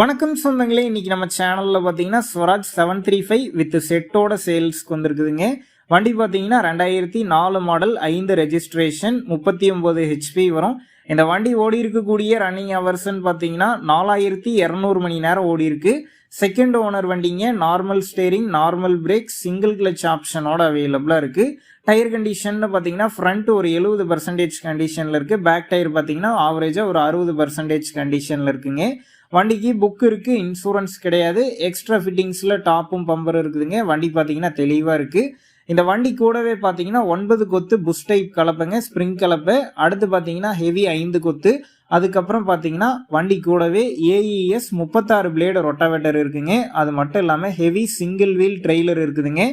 வணக்கம் சொந்தங்களே இன்னைக்கு நம்ம சேனலில் பார்த்தீங்கன்னா Swaraj seven three five with செட்டோட சேல்ஸ்க்கு வந்திருக்குதுங்க. வண்டி பார்த்தீங்கன்னா ரெண்டாயிரத்தி நாலு மாடல் ஐந்து ரெஜிஸ்ட்ரேஷன் முப்பத்தி ஒம்பது ஹெச்பி வரும். இந்த வண்டி ஓடி இருக்கக்கூடிய ரன்னிங் ஹவர்ஸ்ன்னு பார்த்தீங்கன்னா நாலாயிரத்தி இரநூறு மணி நேரம் ஓடி இருக்கு. செகண்ட் ஓனர் வண்டிங்க normal steering normal brake single clutch ஆப்ஷனோட அவைலபிளாக இருக்குது டயர் கண்டிஷன் பார்த்தீங்கன்னா ஃப்ரண்ட் ஒரு எழுபது பர்சன்டேஜ் கண்டிஷனில் இருக்குது பேக் டயர் பார்த்தீங்கன்னா ஆவரேஜாக ஒரு அறுபது பர்சன்டேஜ் கண்டிஷனில் இருக்குங்க. வண்டிக்கு புக் இருக்குது இன்சூரன்ஸ் கிடையாது. எக்ஸ்ட்ரா ஃபிட்டிங்ஸில் டாப்பும் பம்பரும் இருக்குதுங்க. வண்டி பார்த்தீங்கன்னா தெளிவாக இருக்குது இந்த வண்டி கூடவே பார்த்தீங்கன்னா ஒன்பது கொத்து புஷ் டைப் கலப்பைங்க ஸ்ப்ரிங் கலப்பை. அடுத்து பார்த்தீங்கன்னா ஹெவி ஐந்து கொத்து. அதுக்கப்புறம் பார்த்தீங்கன்னா வண்டி கூடவே ஏஇஎஸ் முப்பத்தாறு பிளேடு ரொட்டாவேட்டர் இருக்குங்க. அது மட்டும் இல்லாமல் ஹெவி சிங்கிள் வீல் ட்ரெய்லர் இருக்குதுங்க.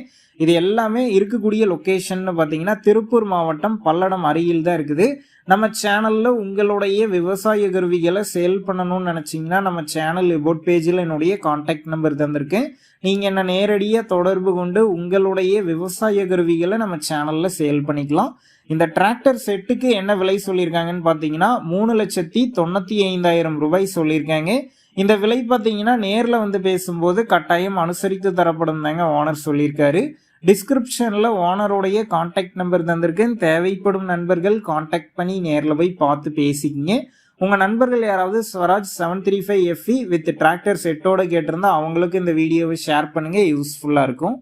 இது எல்லாமே இருக்கக்கூடிய லொக்கேஷன் பார்த்தீங்கன்னா திருப்பூர் மாவட்டம் பல்லடம் அருகில் தான் இருக்குது. நம்ம சேனலில் உங்களுடைய விவசாய கருவிகளை சேல் பண்ணணும்னு நினச்சிங்கன்னா நம்ம சேனல் எபோட் பேஜில் என்னுடைய காண்டாக்ட் நம்பர் தந்திருக்கேன். நீங்கள் என்ன நேரடியாக தொடர்பு கொண்டு உங்களுடைய விவசாய கருவிகளை நம்ம சேனலில் சேல் பண்ணிக்கலாம். இந்த டிராக்டர் செட்டுக்கு என்ன விலை சொல்லியிருக்காங்கன்னு பார்த்தீங்கன்னா மூணு லட்சத்தி தொண்ணூற்றி ஐந்தாயிரம் ரூபாய் சொல்லியிருக்காங்க. இந்த விலை பார்த்தீங்கன்னா நேரில் வந்து பேசும்போது கட்டாயம் அனுசரித்து தரப்படும் தாங்க ஓனர் சொல்லியிருக்காரு. டிஸ்கிரிப்ஷனில் ஓனருடைய காண்டாக்ட் நம்பர் தந்திருக்கேன். தேவைப்படும் நண்பர்கள் காண்டாக்ட் பண்ணி நேரில் போய் பார்த்து பேசிக்கிங்க. உங்கள் நண்பர்கள் யாராவது Swaraj seven three five FE with tractor செட்டோட கேட்டிருந்தா அவங்களுக்கு இந்த வீடியோவை ஷேர் பண்ணுங்கள் யூஸ்ஃபுல்லாக இருக்கும்.